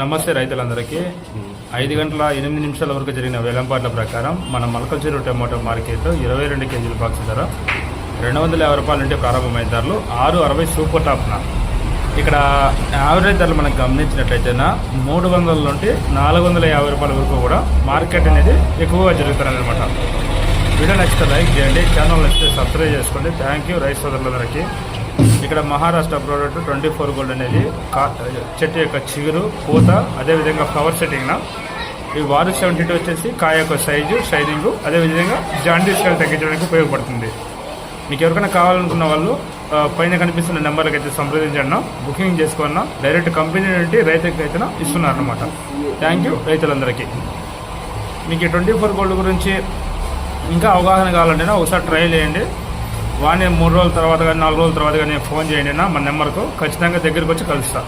నమస్తే రైతులందరికీ. ఐదు గంటల ఎనిమిది నిమిషాల వరకు జరిగిన వేలంపాట్ల ప్రకారం మన మలకచూరు టమాటో మార్కెట్ ఇరవై రెండు కేజీల బాక్స్ ధర రెండు వందల యాభై రూపాయల నుండి ప్రారంభమైన ధరలు ఆరు అరవై సూపర్ టాప్న ఇక్కడ యావరేజ్ ధరలు మనం గమనించినట్లయితేనా మూడు వందల నుండి నాలుగు వందల యాభై రూపాయల వరకు కూడా మార్కెట్ అనేది ఎక్కువగా జరుగుతారనమాట వీడియో నచ్చితే లైక్ చేయండి ఛానల్ నచ్చితే సబ్స్క్రైబ్ చేసుకోండి. థ్యాంక్ యూ రైస్ సోదరులందరికీ. ఇక్కడ Maharashtra product twenty four gold అనేది కా- చెట్టు యొక్క చిగురు పూత అదేవిధంగా ఫ్లవర్ సెట్టింగ్న ఈ వారు సెవెంటీ టూ వచ్చేసి కాయ యొక్క సైజు షైనింగ్ అదేవిధంగా జాండీస్ కానీ తగ్గించడానికి ఉపయోగపడుతుంది. మీకు ఎవరికైనా కావాలనుకున్న వాళ్ళు పైన కనిపిస్తున్న నెంబర్కి అయితే సంప్రదించండి బుకింగ్ చేసుకున్న డైరెక్ట్ కంపెనీ నుండి రైతుకి అయితే ఇస్తున్నారు అనమాట థ్యాంక్ యూ రైతులందరికీ. మీకు ట్వంటీ ఫోర్ గోల్డ్ గురించి ఇంకా అవగాహన కావాలంటే ఒకసారి ట్రై చేయండి. వాడిని మూడు రోజుల తర్వాత కానీ నాలుగు రోజుల తర్వాత కానీ ఫోన్ చేయండి నా మన నెంబర్కు. ఖచ్చితంగా దగ్గరికి వచ్చి కలుస్తాను